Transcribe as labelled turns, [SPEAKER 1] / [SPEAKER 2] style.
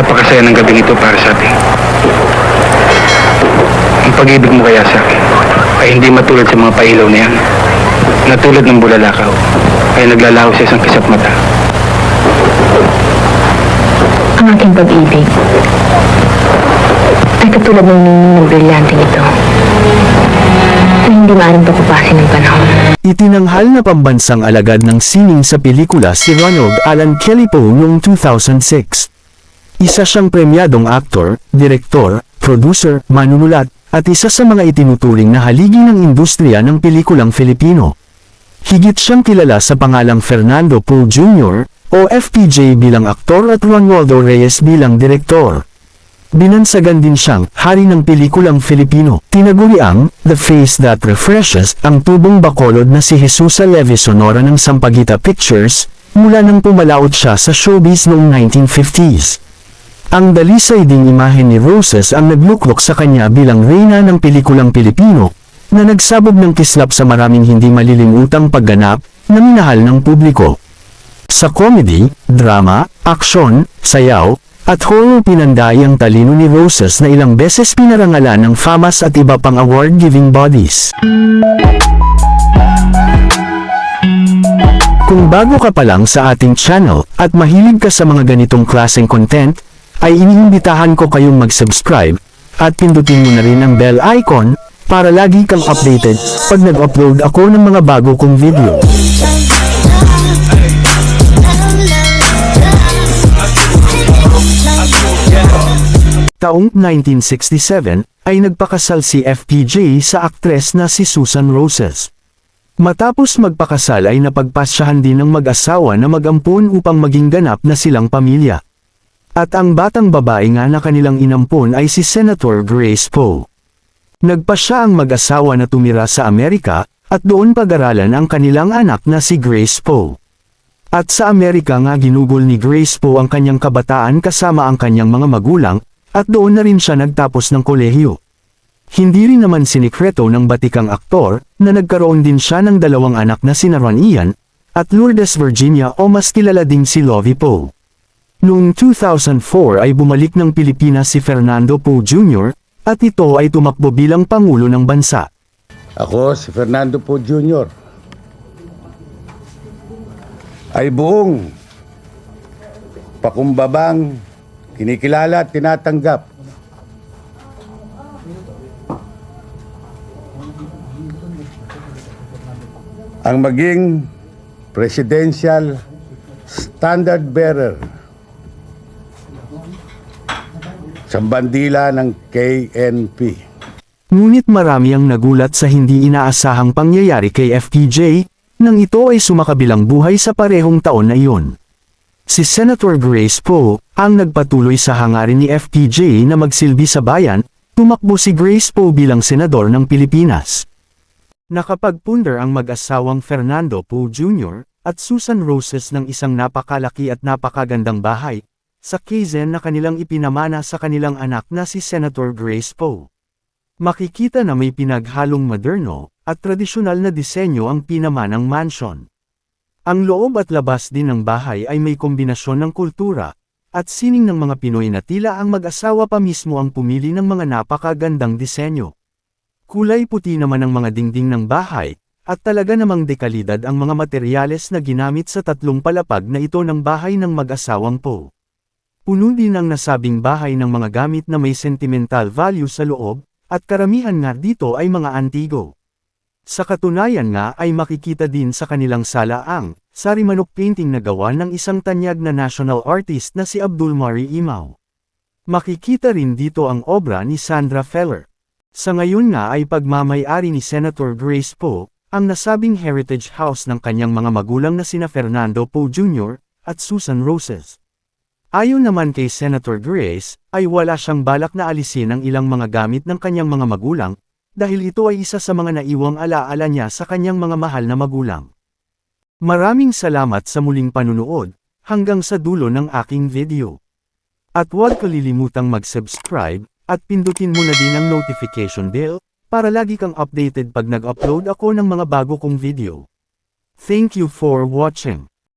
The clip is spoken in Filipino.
[SPEAKER 1] Napakasaya ng gabing ito para sa atin. Ang pag-ibig mo kaya sa akin ay hindi matulad sa mga pailaw na yan. Na tulad ng bulalakaw ay naglalaho sa isang kisap mata.
[SPEAKER 2] Ang aking pag-ibig ay katulad ng nining ng brilyanteng ito na hindi maaaring pakupasin ng panahon.
[SPEAKER 3] Itinanghal na pambansang alagad ng sining sa pelikula si Ronald Alan Kelly Poe noong 2006. Isa siyang premyadong aktor, direktor, producer, manunulat, at isa sa mga itinuturing na haligi ng industriya ng pelikulang Filipino. Higit siyang kilala sa pangalang Fernando Poe Jr. o FPJ bilang aktor at Ronaldo Reyes bilang direktor. Binansagan din siyang hari ng pelikulang Filipino. Tinaguri ang The Face That Refreshes ang tubong bakolod na si Jesusa Levi Sonora ng Sampaguita Pictures mula nang pumalaot siya sa showbiz noong 1950s. Ang dalisay ding imahe ni Roses ang nagluklok sa kanya bilang reyna ng pelikulang Pilipino na nagsabog ng kislap sa maraming hindi malilimutang pagganap na minahal ng publiko. Sa comedy, drama, aksyon, sayaw, at horror pinanday ang talino ni Roses na ilang beses pinarangalan ng FAMAS at iba pang award-giving bodies. Kung bago ka pa lang sa ating channel at mahilig ka sa mga ganitong klaseng content, ay iniimbitahan ko kayong mag-subscribe at pindutin mo na rin ang bell icon para lagi kang updated pag nag-upload ako ng mga bago kong video. Taong 1967 ay nagpakasal si FPJ sa aktres na si Susan Roses. Matapos magpakasal ay napagpasyahan din ng mag-asawa na mag-ampon upang maging ganap na silang pamilya. At ang batang babae nga na kanilang inampon ay si Senator Grace Poe. Nagpasya ang mag-asawa na tumira sa Amerika at doon pag-aralan ang kanilang anak na si Grace Poe. At sa Amerika nga ginugol ni Grace Poe ang kanyang kabataan kasama ang kanyang mga magulang at doon na rin siya nagtapos ng kolehiyo. Hindi rin naman sinikreto ng batikang aktor na nagkaroon din siya ng dalawang anak na sina Ron Ian at Lourdes Virginia o mas kilala ding si Lovie Poe. Noong 2004 ay bumalik ng Pilipinas si Fernando Poe Jr. at ito ay tumakbo bilang Pangulo ng Bansa.
[SPEAKER 4] Ako, si Fernando Po Jr. ay buong pakumbabang kinikilala at tinatanggap ang maging presidential standard bearer sa bandila ng KNP.
[SPEAKER 3] Ngunit marami ang nagulat sa hindi inaasahang pangyayari kay FPJ, nang ito ay sumakabilang buhay sa parehong taon na iyon. Si Senator Grace Poe, ang nagpatuloy sa hangarin ni FPJ na magsilbi sa bayan, tumakbo si Grace Poe bilang senador ng Pilipinas. Nakapagpunder ang mag-asawang Fernando Poe Jr. at Susan Roses ng isang napakalaki at napakagandang bahay, sa Quezon na kanilang ipinamana sa kanilang anak na si Senator Grace Poe. Makikita na may pinaghalong moderno at tradisyonal na disenyo ang pinamanang mansion. Ang loob at labas din ng bahay ay may kombinasyon ng kultura at sining ng mga Pinoy na tila ang mag-asawa pa mismo ang pumili ng mga napakagandang disenyo. Kulay puti naman ang mga dingding ng bahay, at talaga namang dekalidad ang mga materyales na ginamit sa tatlong palapag na ito ng bahay ng mag-asawang po. Puno din ang nasabing bahay ng mga gamit na may sentimental value sa loob, at karamihan nga dito ay mga antigo. Sa katunayan nga ay makikita din sa kanilang sala ang sarimanok painting na gawa ng isang tanyag na national artist na si Abdul Mari Imaw. Makikita rin dito ang obra ni Sandra Feller. Sa ngayon nga ay pagmamayari ni Senator Grace Poe, ang nasabing heritage house ng kanyang mga magulang na sina Fernando Poe Jr. at Susan Roses. Ayon naman kay Senator Grace, ay wala siyang balak na alisin ang ilang mga gamit ng kanyang mga magulang, dahil ito ay isa sa mga naiwang alaala niya sa kanyang mga mahal na magulang. Maraming salamat sa muling panunood, hanggang sa dulo ng aking video. At huwag kalilimutang mag-subscribe, at pindutin mo na din ang notification bell, para lagi kang updated pag nag-upload ako ng mga bago kong video. Thank you for watching.